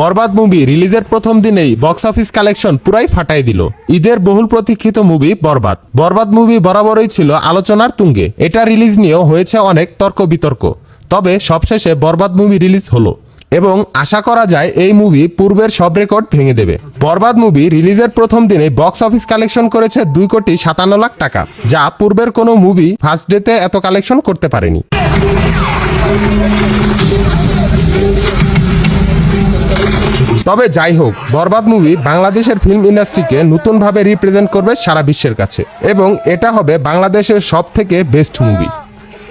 বরবাদ movie রিলিজের প্রথম দিনেই box office collection পুরাই ফাটাই দিল। ঈদের বহুল প্রতীক্ষিত মুভি বরবাদ। বরবাদ মুভি বরাবরই ছিল আলোচনার তুঙ্গে। এটা রিলিজ নিয়েও হয়েছে অনেক তর্ক বিতর্ক তবে সবশেষে বরবাদ মুভি রিলিজ হলো এবং আশা করা যায় এই মুভি পূর্বের সব রেকর্ড ভেঙে দেবে। বরবাদ মুভি রিলিজের প্রথম দিনে বক্স অফিস কালেকশন করেছে দুই কোটি সাতান্ন লাখ টাকা, যা পূর্বের কোনো মুভি ফার্স্ট ডেতে এত কালেকশন করতে পারেনি। তবে যাই হোক, বরবাদ মুভি বাংলাদেশের ফিল্ম ইন্ডাস্ট্রিকে নতুনভাবে রিপ্রেজেন্ট করবে সারা বিশ্বের কাছে। এবং এটা হবে বাংলাদেশের সব থেকে বেস্ট মুভি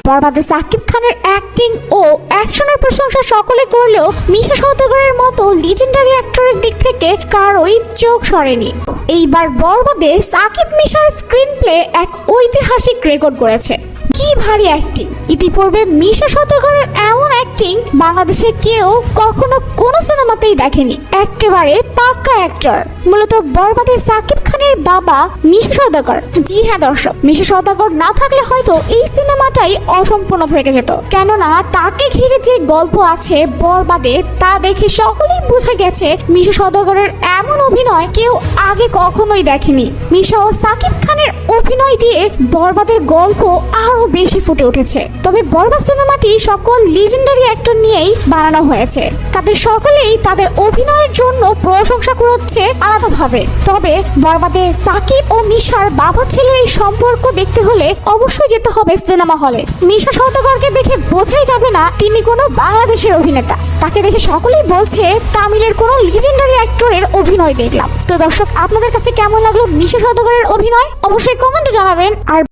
বরবাদে সাকিব খানের অ্যাক্টিং ও অ্যাকশনের প্রশংসা সকলে করলেও মিশা সওদাগরের মতো লিজেন্ডারি অ্যাক্টরের দিক থেকে কারোই চোখ সরেনি। এইবার বরবাদে সাকিব মিশার স্ক্রিন প্লে এক ঐতিহাসিক রেকর্ড করেছে কি ভারী অ্যাক্টিং ইতিপূর্বে মিশা সওদাগরের এমন অ্যাক্টিং বাংলাদেশে কেউ কখনো কোনো সিনেমাতেই দেখেনি। একেবারে পাক্কা অ্যাক্টর। মূলত বরবাদে সাকিব খানের বাবা মিশা সওদাগর। জি হ্যাঁ দর্শক। মিশা সদাগর না থাকলে হয়তো এই সিনেমাটাই অসম্পূর্ণ থেকে যেত। কেননা তাকে ঘিরে যে গল্প আছে বরবাদে, তা দেখে সকলেই বুঝে গেছে মিশা সওদাগরের এমন অভিনয় কেউ আগে কখনোই দেখেনি। মিশা ও সাকিব খানের অভিনয় দিয়ে বরবাদের গল্প আরও বেশি ফুটে উঠেছে। তবে বরবাদ সিনেমাটি সকল লিজেন্ডারি অ্যাক্টর নিয়েই বানানো হয়েছে। তাদের সকলেই তাদের অভিনয়ের জন্য প্রশংসা কুড়োচ্ছে আলাদাভাবে। তবে বরবাদে সাকিব ও মিশার বাবা ছেলের এই সম্পর্ক দেখতে হলে অবশ্যই যেতে হবে সিনেমা হলে। মিশা সওদাগরকে দেখে বোঝাই যাবে না, তিনি কোনো বাংলাদেশের অভিনেতা। তাকে দেখে সকলেই বলছে, তামিলের কোনো লিজেন্ডারি অ্যাক্টরের অভিনয় দেখলাম। তো দর্শক, আপনাদের কাছে কেমন লাগল মিশা সদগরের অভিনয়? অবশ্যই কমেন্টে জানাবেন। আর